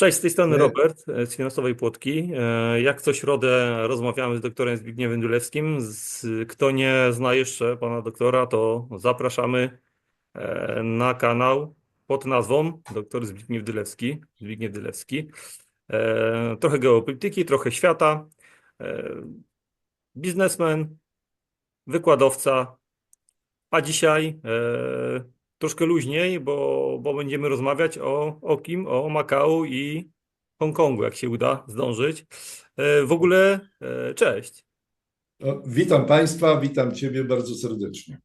Cześć, z tej strony Robert e, z Finansowej Płotki. E, Jak co środę rozmawiamy z doktorem Zbigniewem Dulewskim. Kto nie zna jeszcze pana doktora, to zapraszamy e, na kanał pod nazwą Doktor Zbigniew Dylewski. Zbigniew Dylewski. Trochę geopolityki, trochę świata. Biznesmen, wykładowca, a dzisiaj troszkę luźniej, bo, bo będziemy rozmawiać o, o kim? O Makao i Hongkongu, jak się uda zdążyć. E, w ogóle e, cześć. Witam Państwa, witam Ciebie bardzo serdecznie.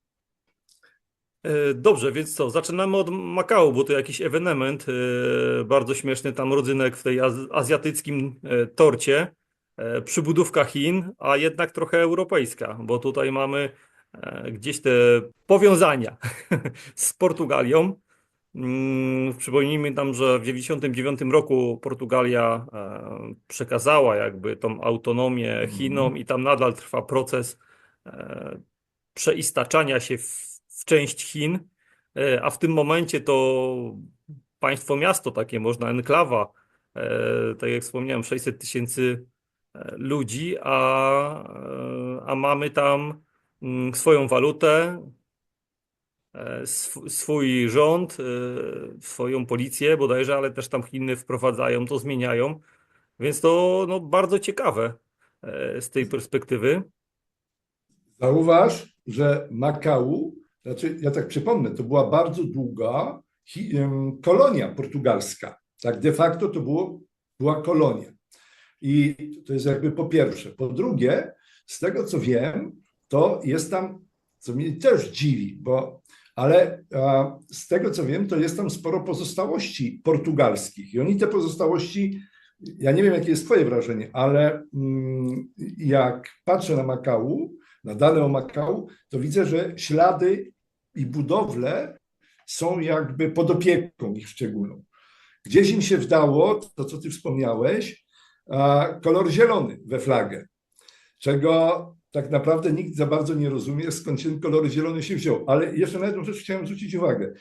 E, Dobrze, więc co? Zaczynamy od Makao, bo to jakiś ewenement, bardzo śmieszny tam rodzynek w tej az- azjatyckim torcie, przybudówka Chin, a jednak trochę europejska, bo tutaj mamy gdzieś te powiązania z Portugalią. Mm, Przypomnijmy tam, że w 1999 roku Portugalia e, przekazała jakby tą autonomię Chinom i tam nadal trwa proces e, przeistaczania się w, w część Chin, e, a w tym momencie to państwo miasto takie, można enklawa, e, tak jak wspomniałem, 600 tysięcy e, ludzi, a, e, a mamy tam swoją walutę, e, sw- swój rząd, e, swoją policję bodajże, ale też tam Chiny wprowadzają, to zmieniają, więc to no, bardzo ciekawe e, z tej perspektywy. Zauważ, że Makau, znaczy ja tak przypomnę, to była bardzo długa kolonia portugalska. Tak de facto to było, była kolonia. I to jest jakby po pierwsze. Po drugie, z tego co wiem, to jest tam, co mnie też dziwi, bo ale a, z tego co wiem, to jest tam sporo pozostałości portugalskich. I oni te pozostałości, ja nie wiem, jakie jest Twoje wrażenie, ale mm, jak patrzę na Makau, na dane o Makau, to widzę, że ślady i budowle są jakby pod opieką ich szczególną. Gdzieś im się wdało, to co ty wspomniałeś, a, kolor zielony we flagę, czego tak naprawdę nikt za bardzo nie rozumie, skąd ten kolor zielony się wziął. Ale jeszcze na jedną rzecz chciałem zwrócić uwagę.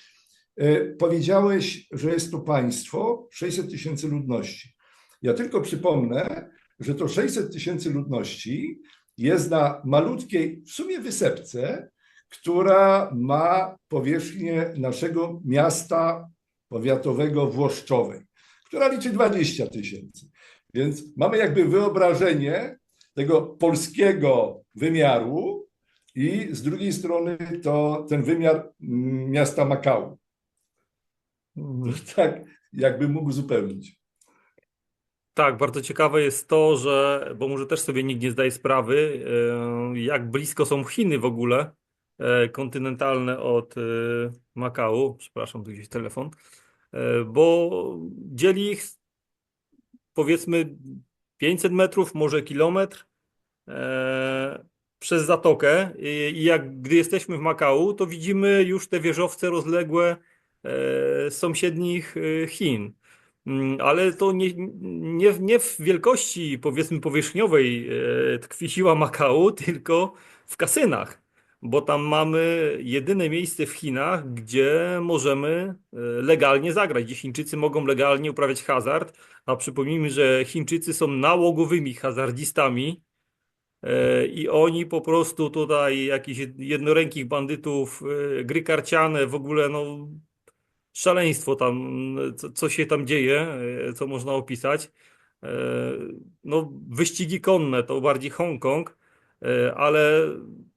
E, Powiedziałeś, że jest to państwo 600 tysięcy ludności. Ja tylko przypomnę, że to 600 tysięcy ludności jest na malutkiej, w sumie wysepce, która ma powierzchnię naszego miasta powiatowego Włoszczowej, która liczy 20 tysięcy. Więc mamy jakby wyobrażenie tego polskiego wymiaru i z drugiej strony to ten wymiar mm, miasta Makau. Tak, jakby mógł zupełnić. Tak, bardzo ciekawe jest to, że, bo może też sobie nikt nie zdaje sprawy, e, jak blisko są Chiny w ogóle e, kontynentalne od e, Makao. Przepraszam, tu gdzieś telefon, bo dzieli ich powiedzmy 500 metrów, może kilometr przez zatokę. I, jak gdy jesteśmy w Makao, to widzimy już te wieżowce rozległe e, sąsiednich e, Chin. Mm, Ale to nie, nie, nie w wielkości, powiedzmy, powierzchniowej e, tkwi siła Makao, tylko w kasynach, bo tam mamy jedyne miejsce w Chinach, gdzie możemy e, legalnie zagrać, gdzie Chińczycy mogą legalnie uprawiać hazard, a przypomnijmy, że Chińczycy są nałogowymi hazardzistami e, i oni po prostu tutaj jakichś jednorękich bandytów, e, gry karciane, w ogóle no szaleństwo tam, co, co się tam dzieje, e, co można opisać. E, No, wyścigi konne to bardziej Hongkong, e, ale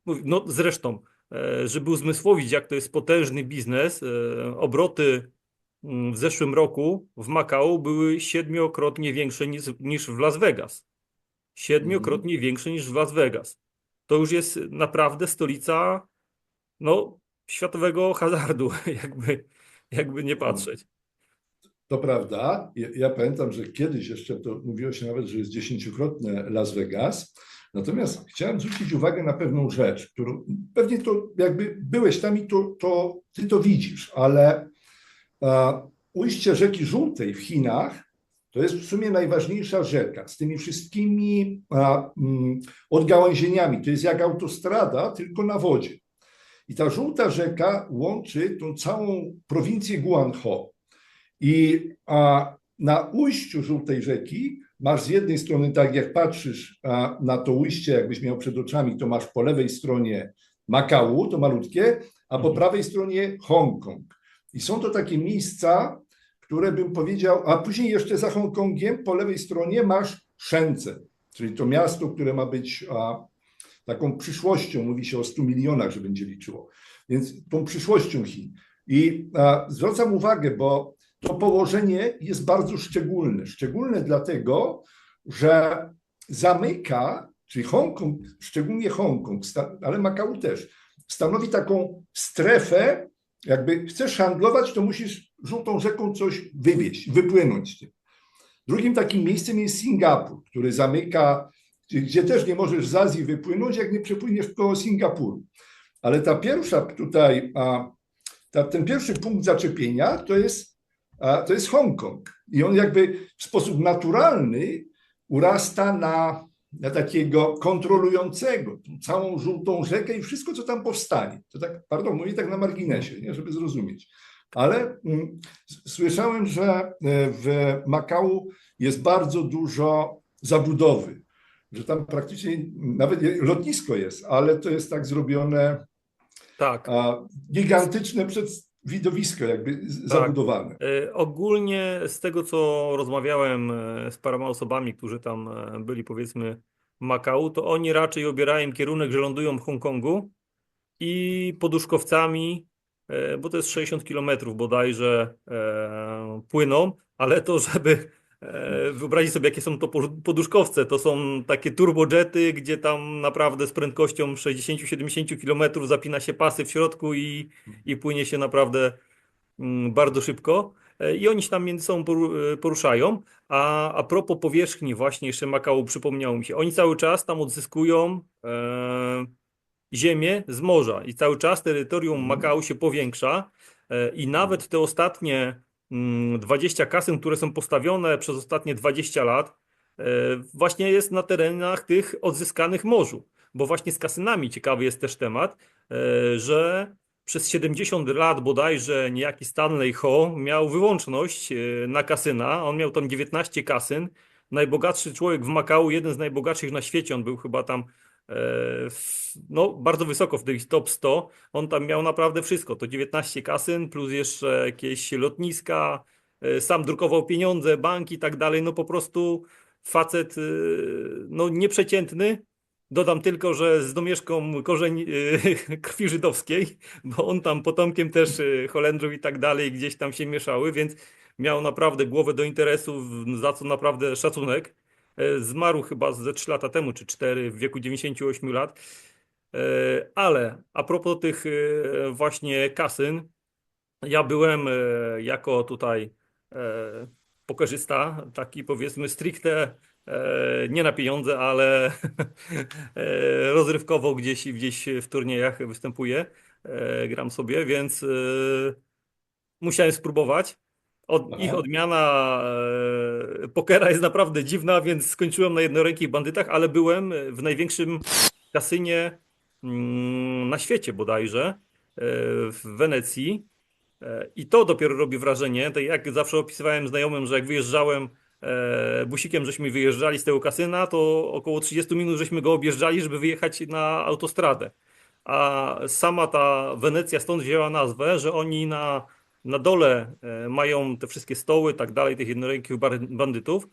mów- no, zresztą, e, żeby uzmysłowić, jak to jest potężny biznes, e, obroty mm, w zeszłym roku w Makao były siedmiokrotnie większe niż, niż w Las Vegas. Siedmiokrotnie większe niż w Las Vegas. To już jest naprawdę stolica no, światowego hazardu, jakby, jakby nie patrzeć. To prawda. Ja, ja pamiętam, że kiedyś jeszcze to mówiło się nawet, że jest dziesięciokrotne Las Vegas. Natomiast chciałem zwrócić uwagę na pewną rzecz, którą pewnie to jakby byłeś tam i to, to ty to widzisz, ale a, ujście rzeki Żółtej w Chinach to jest w sumie najważniejsza rzeka z tymi wszystkimi a, mm, odgałęzieniami. To jest jak autostrada, tylko na wodzie. I ta żółta rzeka łączy tą całą prowincję Guangzhou. I a, na ujściu Żółtej Rzeki masz z jednej strony, tak jak patrzysz a, na to ujście, jakbyś miał przed oczami, to masz po lewej stronie Makału, to malutkie, a po Mhm. prawej stronie Hongkong. I są to takie miejsca, które bym powiedział, a później jeszcze za Hongkongiem po lewej stronie masz Shenzhen, czyli to miasto, które ma być a, taką przyszłością, mówi się o 100 milionach, że będzie liczyło, więc tą przyszłością Chin. I a, zwracam uwagę, bo to położenie jest bardzo szczególne. Szczególne dlatego, że zamyka, czyli Hongkong, szczególnie Hongkong, ale Makau też, stanowi taką strefę, jakby chcesz handlować, to musisz żółtą rzeką coś wywieźć, wypłynąć. Drugim takim miejscem jest Singapur, który zamyka, gdzie- też nie możesz z Azji wypłynąć, jak nie przepłyniesz koło Singapuru. Ale ta pierwsza tutaj, ta, ten pierwszy punkt zaczepienia to jest, to jest Hongkong. I on jakby w sposób naturalny urasta na, na takiego kontrolującego tą całą żółtą rzekę i wszystko, co tam powstanie. To tak, pardon, mówię tak na marginesie, nie, żeby zrozumieć. Ale mm, słyszałem, że e, w Makau jest bardzo dużo zabudowy, że tam praktycznie nawet lotnisko jest, ale to jest tak zrobione Tak. a, gigantyczne przed widowisko jakby z- zabudowane. E, Ogólnie z tego, co rozmawiałem e, z paroma osobami, którzy tam e, byli, powiedzmy, w Makau, to oni raczej obierają kierunek, że lądują w Hongkongu i poduszkowcami, bo to jest 60 kilometrów bodajże, płyną, ale to, żeby e, wyobrazić sobie, jakie są to po- poduszkowce, to są takie turbojety, gdzie tam naprawdę z prędkością 60-70 kilometrów zapina się pasy w środku i, i płynie się naprawdę mm, bardzo szybko e, i oni się tam między sobą e, poruszają. A, a propos powierzchni, właśnie jeszcze Makału przypomniało mi się, oni cały czas tam odzyskują e, ziemię z morza i cały czas terytorium Mhm. Makału się powiększa e, i nawet te ostatnie 20 kasyn, które są postawione przez ostatnie 20 lat, e, właśnie jest na terenach tych odzyskanych morzu. Bo właśnie z kasynami ciekawy jest też temat, e, że przez 70 lat bodajże niejaki Stanley Ho miał wyłączność e, na kasyna. On miał tam 19 kasyn. Najbogatszy człowiek w Makau, jeden z najbogatszych na świecie. On był chyba tam no, bardzo wysoko w tych top 100. On tam miał naprawdę wszystko. To 19 kasyn plus jeszcze jakieś lotniska. e, Sam drukował pieniądze, banki i tak dalej. No po prostu facet e, no, nieprzeciętny. Dodam tylko, że z domieszką korzeń e, krwi żydowskiej, bo on tam potomkiem też e, Holendrów i tak dalej gdzieś tam się mieszały, więc miał naprawdę głowę do interesów, za co naprawdę szacunek. E, Zmarł chyba ze 3 lata temu, czy 4, w wieku 98 lat. E, Ale a propos tych e, właśnie kasyn, ja byłem jako tutaj pokerzysta, taki powiedzmy stricte nie na pieniądze, ale rozrywkowo gdzieś, gdzieś w turniejach występuję, gram sobie, więc musiałem spróbować. Od, Aha. ich odmiana e, pokera jest naprawdę dziwna, więc skończyłem na jednorękich bandytach, ale byłem w największym kasynie mm, na świecie bodajże, e, w Wenecji. E, I to dopiero robi wrażenie. Tak jak zawsze opisywałem znajomym, że jak wyjeżdżałem e, busikiem, żeśmy wyjeżdżali z tego kasyna, to około 30 minut żeśmy go objeżdżali, żeby wyjechać na autostradę. A sama ta Wenecja stąd wzięła nazwę, że oni na, na dole e, mają te wszystkie stoły, tak dalej, tych jednorękich bandytów,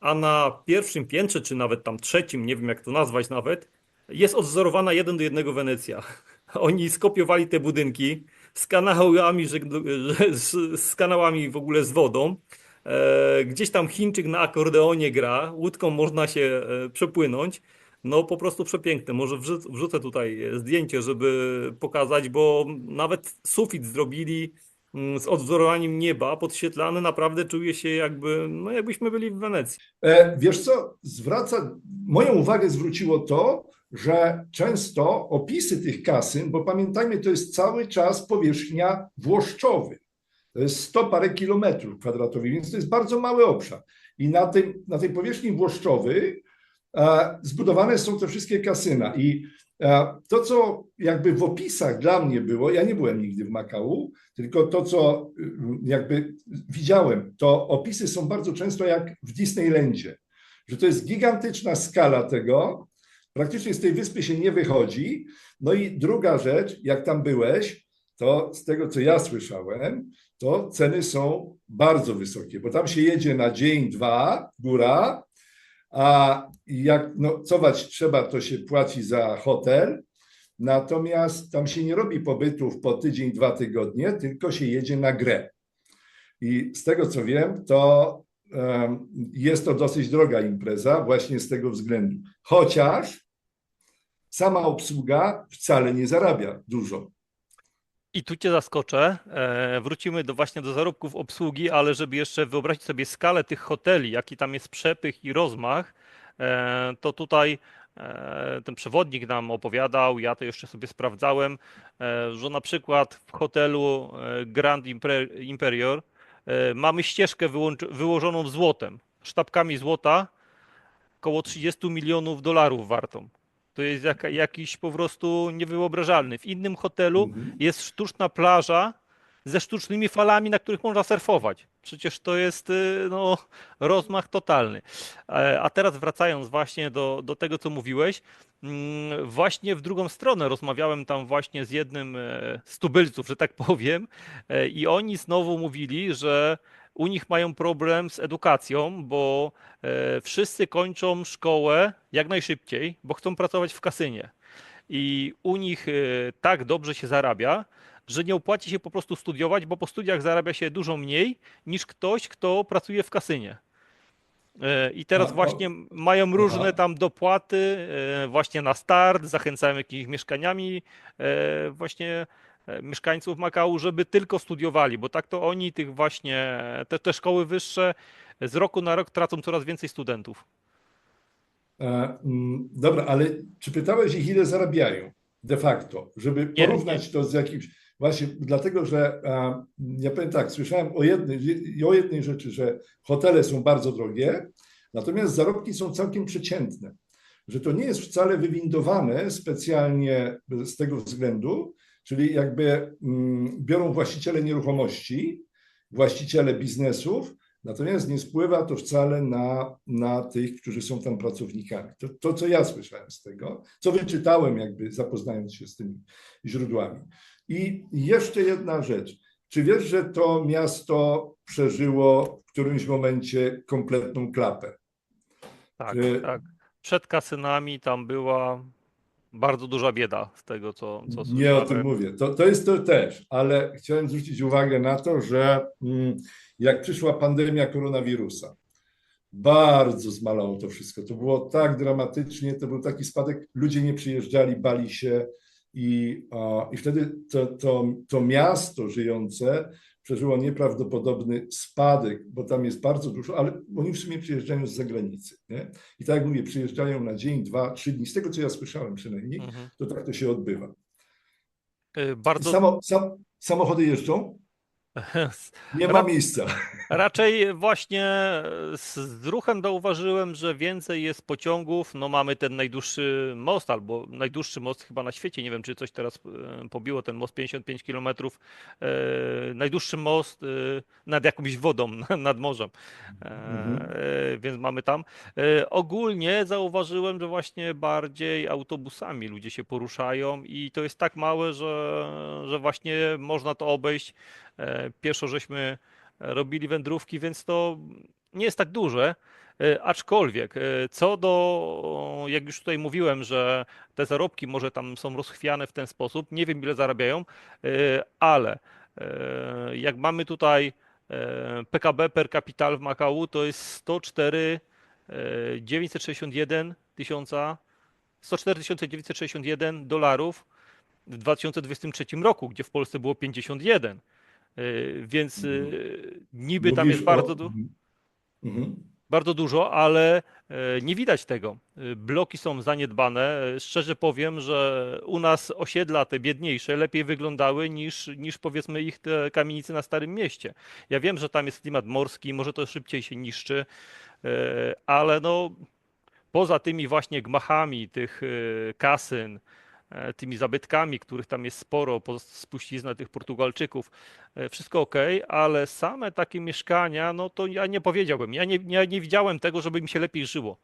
a na pierwszym piętrze, czy nawet tam trzecim, nie wiem jak to nazwać nawet, jest odwzorowana jeden do jednego Wenecja. Oni skopiowali te budynki z kanałami, z, z kanałami w ogóle z wodą. E, gdzieś tam Chińczyk na akordeonie gra, łódką można się e, przepłynąć. No po prostu przepiękne. Może wrzu- wrzucę tutaj zdjęcie, żeby pokazać, bo nawet sufit zrobili z odwzorowaniem nieba, podświetlany. Naprawdę czuje się jakby, no jakbyśmy byli w Wenecji. E, Wiesz co, zwraca, moją uwagę zwróciło to, że często opisy tych kasyn, bo pamiętajmy, to jest cały czas powierzchnia włoszczowy. To jest 100 parę kilometrów kwadratowych, więc to jest bardzo mały obszar. I na, tym, na tej powierzchni włoszczowej e, zbudowane są te wszystkie kasyna. I To, co jakby w opisach dla mnie było, ja nie byłem nigdy w Makau, tylko to, co y, jakby widziałem, to opisy są bardzo często jak w Disneylandzie, że to jest gigantyczna skala tego, praktycznie z tej wyspy się nie wychodzi. No i druga rzecz, jak tam byłeś, to z tego, co ja słyszałem, to ceny są bardzo wysokie, bo tam się jedzie na dzień, dwa, góra, a jak nocować trzeba, to się płaci za hotel. Natomiast tam się nie robi pobytów po tydzień, dwa tygodnie, tylko się jedzie na grę. I z tego co wiem, to jest to dosyć droga impreza, właśnie z tego względu. Chociaż sama obsługa wcale nie zarabia dużo. I tu cię zaskoczę. E, wrócimy do właśnie do zarobków obsługi, ale żeby jeszcze wyobrazić sobie skalę tych hoteli, jaki tam jest przepych i rozmach, e, to tutaj e, ten przewodnik nam opowiadał, ja to jeszcze sobie sprawdzałem, że na przykład w hotelu Grand Imper- Imperior mamy ścieżkę wyłożoną złotem, sztabkami złota, około 30 milionów dolarów wartą. To jest jaka, jakiś po prostu niewyobrażalny. W innym hotelu Mhm. jest sztuczna plaża ze sztucznymi falami, na których można surfować. Przecież to jest y, no, rozmach totalny. E, A teraz wracając właśnie do, do tego, co mówiłeś, mm, właśnie w drugą stronę rozmawiałem tam właśnie z jednym e, z tubylców, że tak powiem, e, i oni znowu mówili, że u nich mają problem z edukacją, bo e, wszyscy kończą szkołę jak najszybciej, bo chcą pracować w kasynie. I u nich e, tak dobrze się zarabia, że nie opłaci się po prostu studiować, bo po studiach zarabia się dużo mniej niż ktoś, kto pracuje w kasynie. E, I teraz A, o- właśnie mają różne tam dopłaty właśnie na start, zachęcają jakimiś mieszkaniami właśnie mieszkańców Makału, żeby tylko studiowali, bo tak to oni tych właśnie, te, te szkoły wyższe z roku na rok tracą coraz więcej studentów. E, mm, Dobra, ale czy pytałeś ich, ile zarabiają de facto, żeby Nie, porównać to z jakimś. Właśnie dlatego, że e, ja powiem tak, słyszałem o jednej, o jednej rzeczy, że hotele są bardzo drogie, natomiast zarobki są całkiem przeciętne. Że to nie jest wcale wywindowane specjalnie z tego względu, czyli jakby mm, biorą właściciele nieruchomości, właściciele biznesów, Natomiast nie spływa to wcale na, na tych, którzy są tam pracownikami. To, to, co ja słyszałem z tego, co wyczytałem, jakby zapoznając się z tymi źródłami. I jeszcze jedna rzecz. Czy wiesz, że to miasto przeżyło w którymś momencie kompletną klapę? Tak, Czy- tak. Przed kasynami tam była bardzo duża bieda z tego, co, co Nie o tym mówię. To, to jest to też, ale chciałem zwrócić uwagę na to, że mm, jak przyszła pandemia koronawirusa, bardzo zmalało to wszystko. To było tak dramatycznie, to był taki spadek, ludzie nie przyjeżdżali, bali się i, i wtedy to, to, to miasto żyjące przeżyło nieprawdopodobny spadek, bo tam jest bardzo dużo, ale oni w sumie przyjeżdżają z zagranicy. Nie? I tak jak mówię, przyjeżdżają na dzień, dwa, trzy dni. Z tego, co ja słyszałem przynajmniej, Mhm. to tak to się odbywa. Y, Bardzo Samo, sam, samochody jeżdżą? Nie ma miejsca. Raczej właśnie z, ruchem zauważyłem, że więcej jest pociągów. No mamy ten najdłuższy most, albo najdłuższy most chyba na świecie. Nie wiem, czy coś teraz e, pobiło ten most 55 km. E, najdłuższy most e, nad jakąś wodą, nad morzem. Mhm. więc mamy tam. Ogólnie zauważyłem, że właśnie bardziej autobusami ludzie się poruszają i to jest tak małe, że, że właśnie można to obejść. E, pieszo żeśmy robili wędrówki, więc to nie jest tak duże. E, Aczkolwiek, e, co do, jak już tutaj mówiłem, że te zarobki może tam są rozchwiane w ten sposób, nie wiem ile zarabiają, e, ale e, jak mamy tutaj e, PKB per capital w Makału, to jest 104 e, 961 tysiąca 104 961 dolarów w 2023 roku, gdzie w Polsce było 51. Y, Więc y, niby tam Mówisz jest bardzo, du Mhm. bardzo dużo, ale e, nie widać tego. Bloki są zaniedbane. E, Szczerze powiem, że u nas osiedla te biedniejsze lepiej wyglądały niż, niż powiedzmy ich te kamienice na Starym Mieście. Ja wiem, że tam jest klimat morski, może to szybciej się niszczy, e, ale no poza tymi właśnie gmachami tych e, kasyn, e, tymi zabytkami, których tam jest sporo, po spuściznę tych Portugalczyków, e, wszystko ok, ale same takie mieszkania, no to ja nie powiedziałbym. Ja nie, ja nie widziałem tego, żeby mi się lepiej żyło.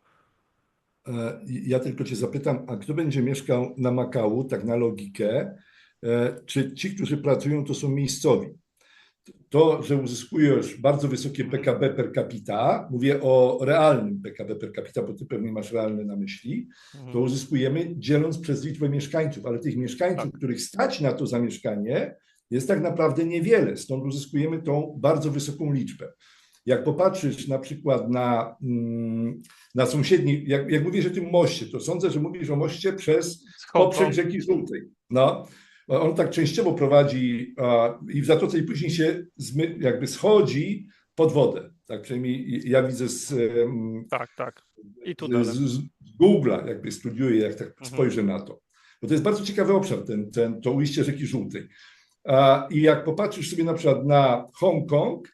E, Ja tylko Cię zapytam, a kto będzie mieszkał na Makału, tak na logikę? E, Czy ci, którzy pracują, to są miejscowi? To, że uzyskujesz bardzo wysokie PKB per capita, mówię o realnym PKB per capita, bo Ty pewnie masz realne na myśli, to uzyskujemy dzieląc przez liczbę mieszkańców, ale tych mieszkańców, których stać na to zamieszkanie, jest tak naprawdę niewiele, stąd uzyskujemy tą bardzo wysoką liczbę. Jak popatrzysz na przykład na, mm, na sąsiedni, jak, jak mówisz o tym moście, to sądzę, że mówisz o moście przez poprzek rzeki Żółtej. No, on tak częściowo prowadzi a, i w Zatoce i później się zmy, jakby schodzi pod wodę. Tak przynajmniej ja widzę z, Tak, tak. I tunelem. z, z Google'a, jakby studiuję, jak tak spojrzę na to. Bo to jest bardzo ciekawy obszar, ten, ten, to ujście rzeki Żółtej. A, I jak popatrzysz sobie na przykład na Hongkong,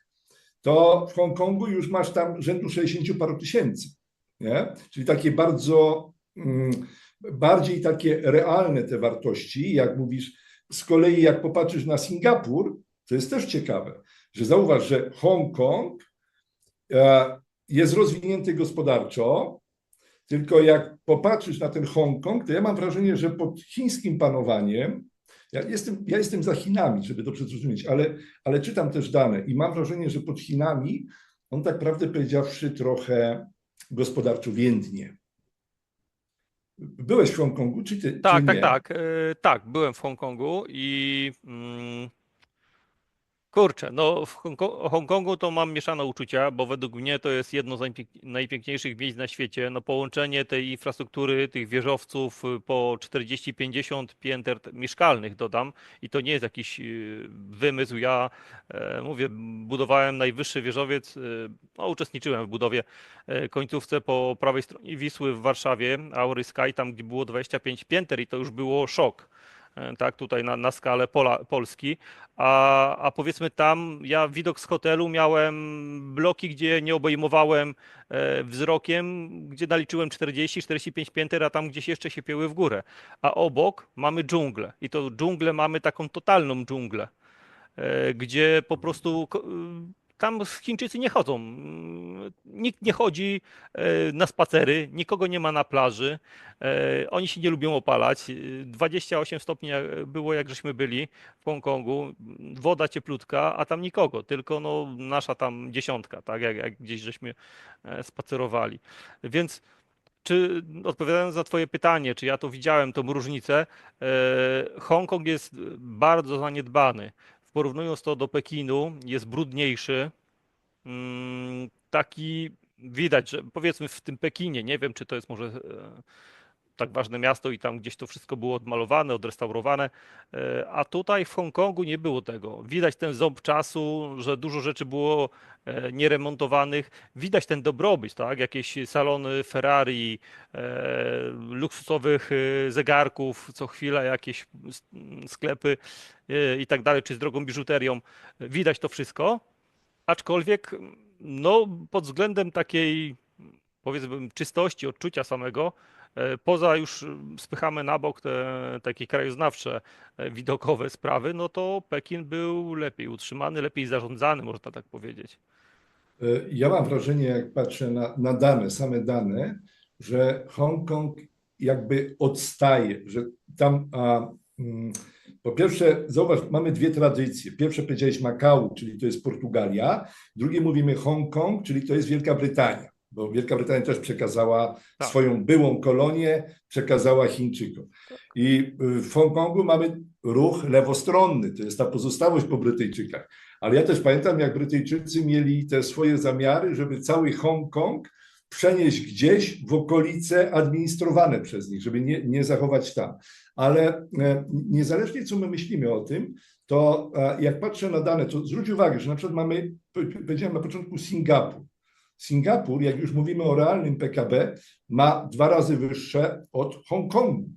to w Hongkongu już masz tam rzędu 60 paru tysięcy. Nie? Czyli takie bardzo, mm, bardziej takie realne te wartości, jak mówisz. Z kolei jak popatrzysz na Singapur, to jest też ciekawe, że zauważ, że Hongkong e, jest rozwinięty gospodarczo, tylko jak popatrzysz na ten Hongkong, to ja mam wrażenie, że pod chińskim panowaniem, ja jestem, ja jestem za Chinami, żeby dobrze zrozumieć, ale, ale czytam też dane i mam wrażenie, że pod Chinami on tak prawdę powiedziawszy trochę gospodarczo więdnie. Byłeś w Hongkongu, czy ty? Tak, czy tak, nie? tak. e, Tak, byłem w Hongkongu i mm, kurczę, no w Hongko- Hongkongu to mam mieszane uczucia, bo według mnie to jest jedno z najpięk- najpiękniejszych miejsc na świecie. No połączenie tej infrastruktury, tych wieżowców y, po 40-50 pięter mieszkalnych dodam i to nie jest jakiś y, wymysł. Ja e, mówię, budowałem najwyższy wieżowiec, y, no, uczestniczyłem w budowie e, końcówce po prawej stronie Wisły w Warszawie, Aury Sky, tam gdzie było 25 pięter i to już było szok. E, Tak, tutaj na, na skalę Pola, Polski. A, a powiedzmy tam, ja widok z hotelu miałem bloki, gdzie nie obejmowałem e, wzrokiem, gdzie naliczyłem 40-45 pięter, a tam gdzieś jeszcze się pieły w górę. A obok mamy dżunglę i to dżunglę mamy taką totalną dżunglę, e, gdzie po prostu tam Chińczycy nie chodzą. Nikt nie chodzi e, na spacery, nikogo nie ma na plaży. e, Oni się nie lubią opalać. E, 28 stopni jak- było, jak żeśmy byli w Hongkongu. Woda cieplutka, a tam nikogo, tylko no, nasza tam dziesiątka, tak jak, jak gdzieś żeśmy e, spacerowali. Więc czy odpowiadając na Twoje pytanie, czy ja to widziałem, tą różnicę, e, Hongkong jest bardzo zaniedbany. Porównując to do Pekinu, jest brudniejszy. Mm, Taki widać, że powiedzmy w tym Pekinie, nie wiem, czy to jest może e, tak ważne miasto i tam gdzieś to wszystko było odmalowane, odrestaurowane, e, a tutaj w Hongkongu nie było tego. Widać ten ząb czasu, że dużo rzeczy było e, nieremontowanych. Widać ten dobrobyt, tak? Jakieś salony Ferrari, e, luksusowych zegarków, co chwila jakieś sklepy i tak dalej, czy z drogą biżuterią. Widać to wszystko, aczkolwiek no, pod względem takiej powiedzmy czystości, odczucia samego, poza już mm, spychamy na bok te takie krajoznawcze, e, widokowe sprawy, no to Pekin był lepiej utrzymany, lepiej zarządzany, można tak powiedzieć. E, Ja mam wrażenie, jak patrzę na, na dane, same dane, że Hongkong jakby odstaje, że tam a, mm, po pierwsze, zauważ, mamy dwie tradycje. Pierwsze powiedziałeś Makao, czyli to jest Portugalia, drugie mówimy Hongkong, czyli to jest Wielka Brytania, bo Wielka Brytania też przekazała Tak. swoją byłą kolonię, przekazała Chińczykom. I y, w Hongkongu mamy ruch lewostronny, to jest ta pozostałość po Brytyjczykach. Ale ja też pamiętam, jak Brytyjczycy mieli te swoje zamiary, żeby cały Hongkong przenieść gdzieś w okolice administrowane przez nich, żeby nie, nie zachować tam. Ale e, niezależnie co my myślimy o tym, to e, jak patrzę na dane, to zwróć uwagę, że na przykład mamy, powiedziałem na początku Singapur. Singapur, jak już mówimy o realnym PKB, ma dwa razy wyższe od Hongkongu.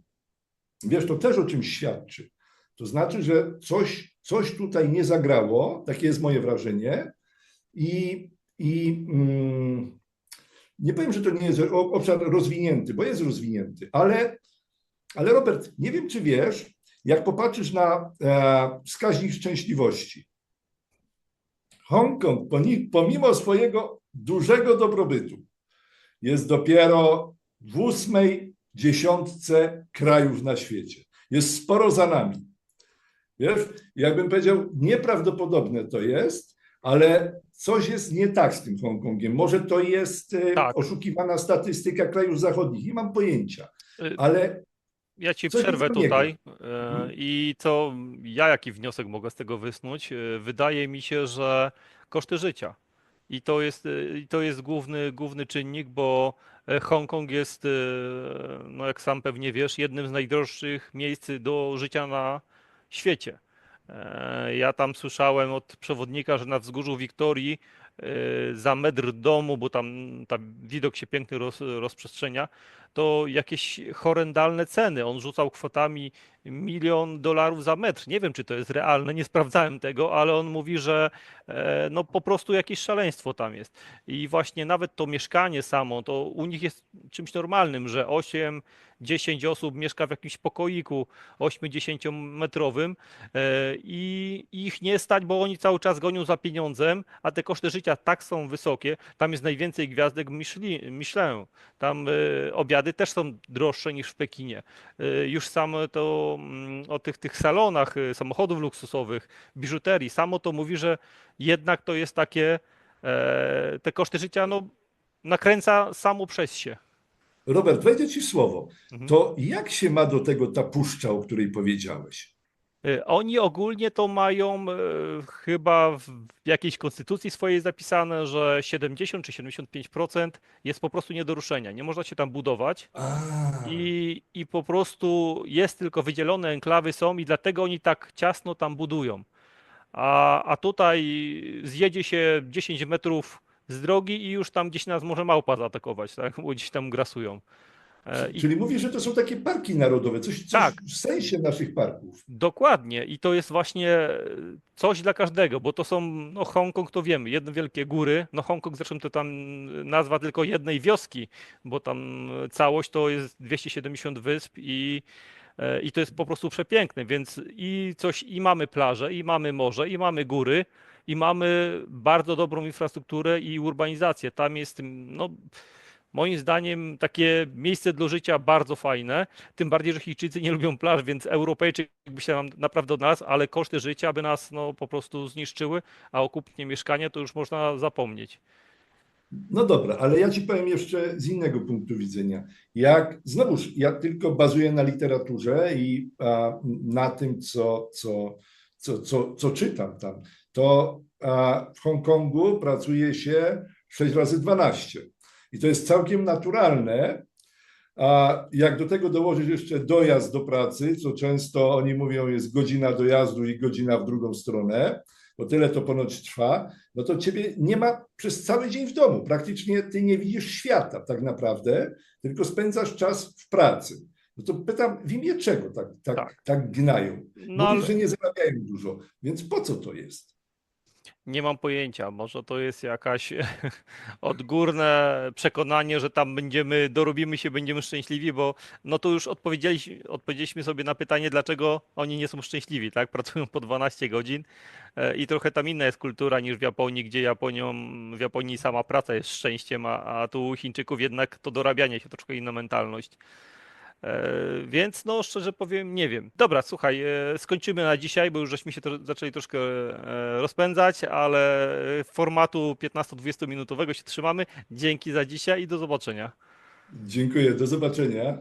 Wiesz, to też o czymś świadczy. To znaczy, że coś, coś tutaj nie zagrało, takie jest moje wrażenie. I, i mm, nie powiem, że to nie jest obszar rozwinięty, bo jest rozwinięty, ale Ale Robert, nie wiem, czy wiesz, jak popatrzysz na e, wskaźnik szczęśliwości. Hongkong, pomimo swojego dużego dobrobytu, jest dopiero w ósmej dziesiątce krajów na świecie. Jest sporo za nami. Wiesz, jakbym powiedział, nieprawdopodobne to jest, ale coś jest nie tak z tym Hongkongiem. Może to jest e, Tak. oszukiwana statystyka krajów zachodnich, nie mam pojęcia, Y, ale Ja ci Coś przerwę tutaj Mhm. e, i co ja jaki wniosek mogę z tego wysnuć? E, Wydaje mi się, że koszty życia. I to jest, e, i to jest główny, główny czynnik, bo Hongkong jest, no jak sam pewnie wiesz, jednym z najdroższych miejsc do życia na świecie. Ja tam słyszałem od przewodnika, że na wzgórzu Wiktorii za metr domu, bo tam, tam widok się piękny roz, rozprzestrzenia, to jakieś horrendalne ceny. On rzucał kwotami milion dolarów za metr. Nie wiem, czy to jest realne, nie sprawdzałem tego, ale on mówi, że e, no po prostu jakieś szaleństwo tam jest. I właśnie nawet to mieszkanie samo, to u nich jest czymś normalnym, że 8, 10 osób mieszka w jakimś pokoiku 8-10 metrowym e, i ich nie stać, bo oni cały czas gonią za pieniądzem, a te koszty życia tak są wysokie. Tam jest najwięcej gwiazdek Michelin. Tam e, obiady też są droższe niż w Pekinie. E, Już samo to mm, o tych, tych salonach e, samochodów luksusowych, biżuterii, samo to mówi, że jednak to jest takie, e, te koszty życia no, nakręca samo przez się. Robert, wejdę ci w słowo. Mhm. To jak się ma do tego ta puszcza, o której powiedziałeś? E, Oni ogólnie to mają e, chyba w jakiejś konstytucji swojej zapisane, że 70 czy 75% jest po prostu nie do ruszenia. Nie można się tam budować. I, I po prostu jest tylko wydzielone enklawy są i dlatego oni tak ciasno tam budują. A, a tutaj zjedzie się 10 metrów z drogi i już tam gdzieś nas może małpa zaatakować, tak? Bo gdzieś tam grasują. E, I Czyli mówisz, że to są takie parki narodowe, coś, coś Tak. w sensie naszych parków. Dokładnie i to jest właśnie e, coś dla każdego, bo to są, no Hongkong to wiemy, jedne wielkie góry, no Hongkong zresztą to tam nazwa tylko jednej wioski, bo tam całość to jest 270 wysp i, e, i to jest po prostu przepiękne, więc i coś, i mamy plaże, i mamy morze, i mamy góry, i mamy bardzo dobrą infrastrukturę i urbanizację. Tam jest, no moim zdaniem takie miejsce do życia bardzo fajne. Tym bardziej, że Chińczycy nie lubią plaż, więc Europejczyk by się tam naprawdę odnalazł, ale koszty życia by nas no, po prostu zniszczyły, a o kupnie mieszkania to już można zapomnieć. No dobra, ale ja ci powiem jeszcze z innego punktu widzenia. Jak, znowuż, ja tylko bazuję na literaturze i a, na tym, co, co, co, co, co czytam tam. To a, w Hongkongu pracuje się 6 razy 12. I to jest całkiem naturalne. A jak do tego dołożysz jeszcze dojazd do pracy, co często oni mówią jest godzina dojazdu i godzina w drugą stronę, bo tyle to ponoć trwa, no to ciebie nie ma przez cały dzień w domu. Praktycznie ty nie widzisz świata tak naprawdę, tylko spędzasz czas w pracy. No to pytam, w imię czego tak, tak, Tak. tak, gnają? No, Mówisz, ale że nie zarabiają dużo, więc po co to jest? Nie mam pojęcia, może to jest jakaś odgórne przekonanie, że tam będziemy, dorobimy się, będziemy szczęśliwi, bo no to już odpowiedzieliśmy, odpowiedzieliśmy sobie na pytanie, dlaczego oni nie są szczęśliwi, tak? Pracują po 12 godzin e, i trochę tam inna jest kultura niż w Japonii, gdzie Japonią, w Japonii sama praca jest szczęściem, a, a tu u Chińczyków jednak to dorabianie się, troszkę inna mentalność. E, Więc no szczerze powiem, nie wiem. Dobra, słuchaj, e, skończymy na dzisiaj, bo już żeśmy się to, zaczęli troszkę e, rozpędzać, ale formatu 15-20 minutowego się trzymamy. Dzięki za dzisiaj i do zobaczenia. Dziękuję, do zobaczenia.